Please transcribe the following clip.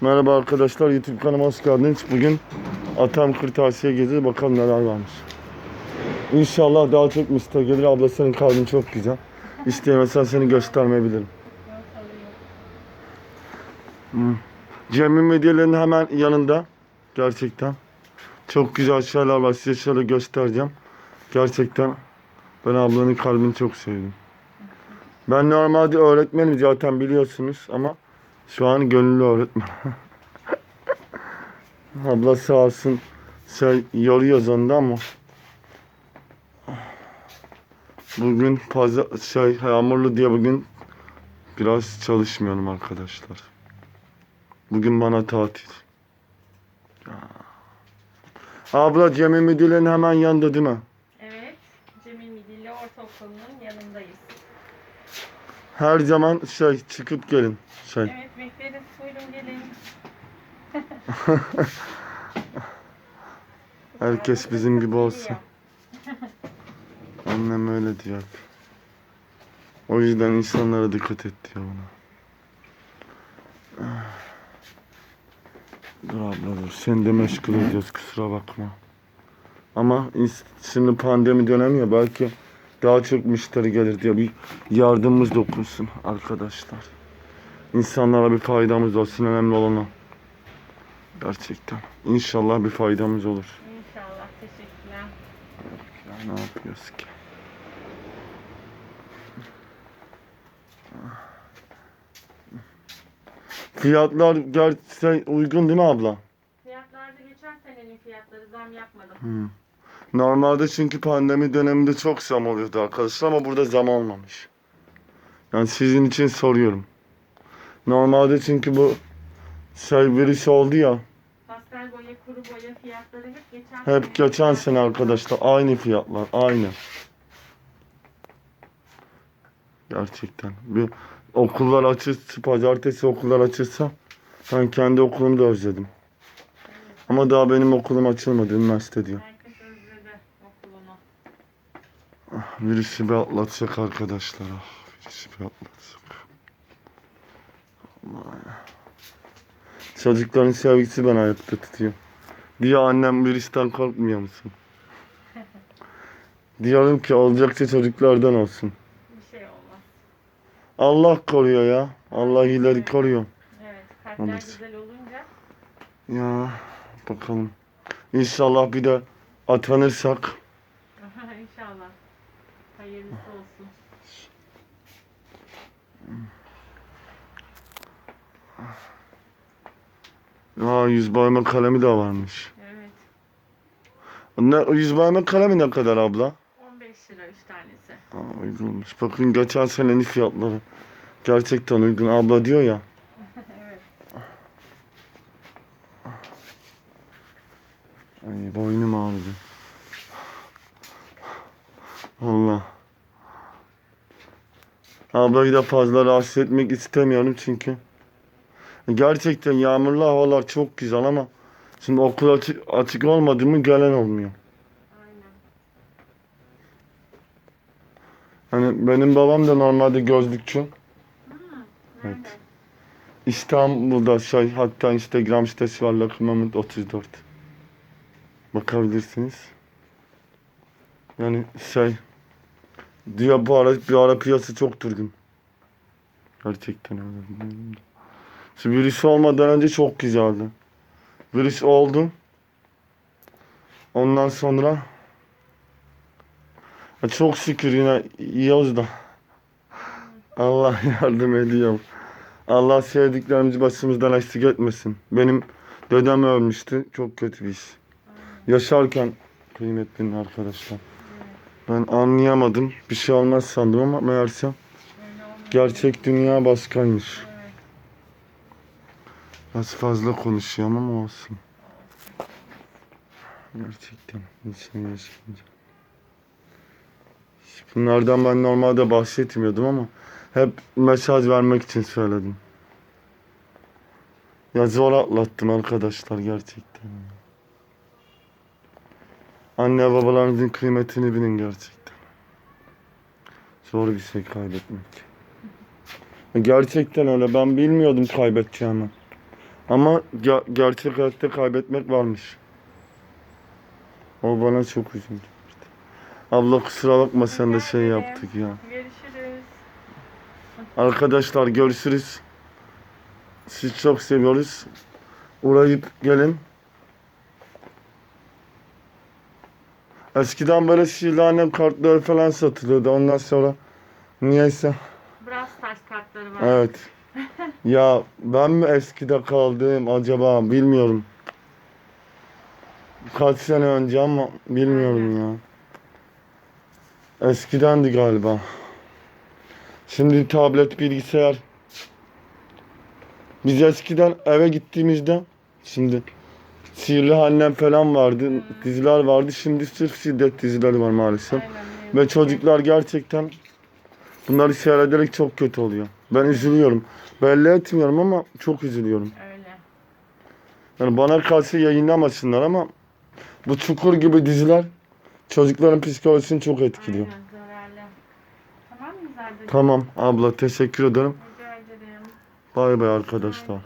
Merhaba arkadaşlar YouTube kanalıma hoş geldiniz. Bugün Atam Kırtasiye geziyor. Bakalım neler varmış. İnşallah daha çok müşteri gelir. Abla senin kalbin çok güzel. İsteyemezsen seni göstermeyebilirim. Hmm. Cem'in hediyelerinin hemen yanında. Gerçekten. Çok güzel şeyler var. Size şöyle göstereceğim. Gerçekten ben ablanın kalbini çok sevdim. Ben normalde öğretmenim zaten biliyorsunuz ama şu an gönüllü öğretmen. Abla sağ olsun yoruyoruz onda ama bugün pazar şey yağmurlu diye bugün biraz çalışmıyorum arkadaşlar. Bugün bana tatil. Abla Cemil Müdürlüğü'nün hemen yanında değil mi? Evet, Cemil Midilli Ortaokulu'nun yanındayız. Her zaman şey çıkıp gelin. Şey. Evet, bekleriz. Buyurun gelin. Herkes bizim gibi olsun. Annem öyle diyor. O yüzden insanlara dikkat et diyor bana. Dur abla dur. Seni de meşgul ediyoruz kusura bakma. Ama şimdi pandemi dönemi ya belki daha çok müşteri gelir diye bir yardımımız dokunsun arkadaşlar. İnsanlara bir faydamız olsun önemli olan o. Gerçekten. İnşallah bir faydamız olur. İnşallah. Teşekkürler. Ya ne yapıyoruz ki? Fiyatlar gerçekten uygun değil mi abla? Fiyatlarda geçen senenin fiyatları zam yapmadım. Hı. Normalde çünkü pandemi döneminde çok zam oluyordu arkadaşlar ama burada zam olmamış. Yani sizin için soruyorum. Normalde çünkü bu şey virüs oldu ya. Pastel boya, kuru boya fiyatları hep geçen Hep geçen sene arkadaşlar aynı fiyatlar aynı. Gerçekten. Bir okullar açılsa, pazartesi okullar açılsa ben kendi okulumu da özledim. Ama daha benim okulum açılmadı üniversite diyor. Virüsü bir atlatacak arkadaşlar. Ah, virüsü bir ya. Çocukların sevgisi beni ayakta tutuyor. Diyor annem virüsten korkmuyor musun? Diyorum ki olacakça çocuklardan olsun. Bir şey olmaz. Allah koruyor ya. Allah ileri koruyor. Evet, kalpler güzel olunca Ya bakalım. İnşallah bir de atanırsak inşallah hayırlısı olsun. Aa yüz boyama kalemi de varmış. Evet, Ne, yüz boyama kalemi ne kadar abla? 15 lira 3 tanesi. Aa, uygunmuş. Bakın geçen senenin fiyatları. Gerçekten uygun. Abla diyor ya. evet. Ay boynum ağrıdı. Allah. Ablayı da fazla rahatsız etmek istemiyorum çünkü. Gerçekten yağmurlu havalar çok güzel ama şimdi okul açık, açık olmadı mı gelen olmuyor. Aynen. Hani benim babam da normalde gözlükçü. Nerede? Evet. İstanbul'da şey hatta Instagram sitesi var Moment 34. Bakabilirsiniz. Yani şey diyor bu ara bir ara piyasa çok durgun. Gerçekten öyle. Şu virüs olmadan önce çok güzeldi. Virüs oldu. Ondan sonra Ya çok şükür yine yiyoruz da. Allah yardım ediyor. Allah sevdiklerimizi başımızdan eksik etmesin. Benim dedem ölmüştü. Çok kötü bir iş. Yaşarken kıymetli arkadaşlar. Ben anlayamadım. Bir şey olmaz sandım ama meğerse gerçek dünya başkaymış. Biraz fazla konuşuyorum ama olsun. Gerçekten insan yaşayınca. Bunlardan ben normalde bahsetmiyordum ama hep mesaj vermek için söyledim. Ya zor atlattım arkadaşlar gerçekten. Anne babalarınızın kıymetini bilin gerçekten. Zor bir şey kaybetmek. Gerçekten öyle. Ben bilmiyordum kaybedeceğimi. Ama ge- gerçek hayatta kaybetmek varmış. O bana çok üzüldü. Abla kusura bakma sen de şey yaptık ya. Görüşürüz. Arkadaşlar görüşürüz. Sizi çok seviyoruz. Uğrayıp gelin. Eskiden böyle şiirler kartları falan satılıyordu. Ondan sonra niyeyse Brass taş kartları var. evet. ya ben mi eskide kaldım acaba bilmiyorum. Kaç sene önce ama bilmiyorum ya. Eskidendi galiba. Şimdi tablet, bilgisayar. Biz eskiden eve gittiğimizde şimdi Sihirli Annem falan vardı, diziler vardı. Şimdi sırf şiddet dizileri var maalesef. Aynen, ne Ve çocuklar gerçekten bunları seyrederek çok kötü oluyor. Ben üzülüyorum. Belli etmiyorum ama çok üzülüyorum. Öyle. Yani bana karşı yayınlamasınlar ama bu çukur gibi diziler çocukların psikolojisini çok etkiliyor. Aynen zararlı. Tamam mı Zerdacığım? Tamam abla teşekkür ederim. Rica ederim. Bay bay arkadaşlar.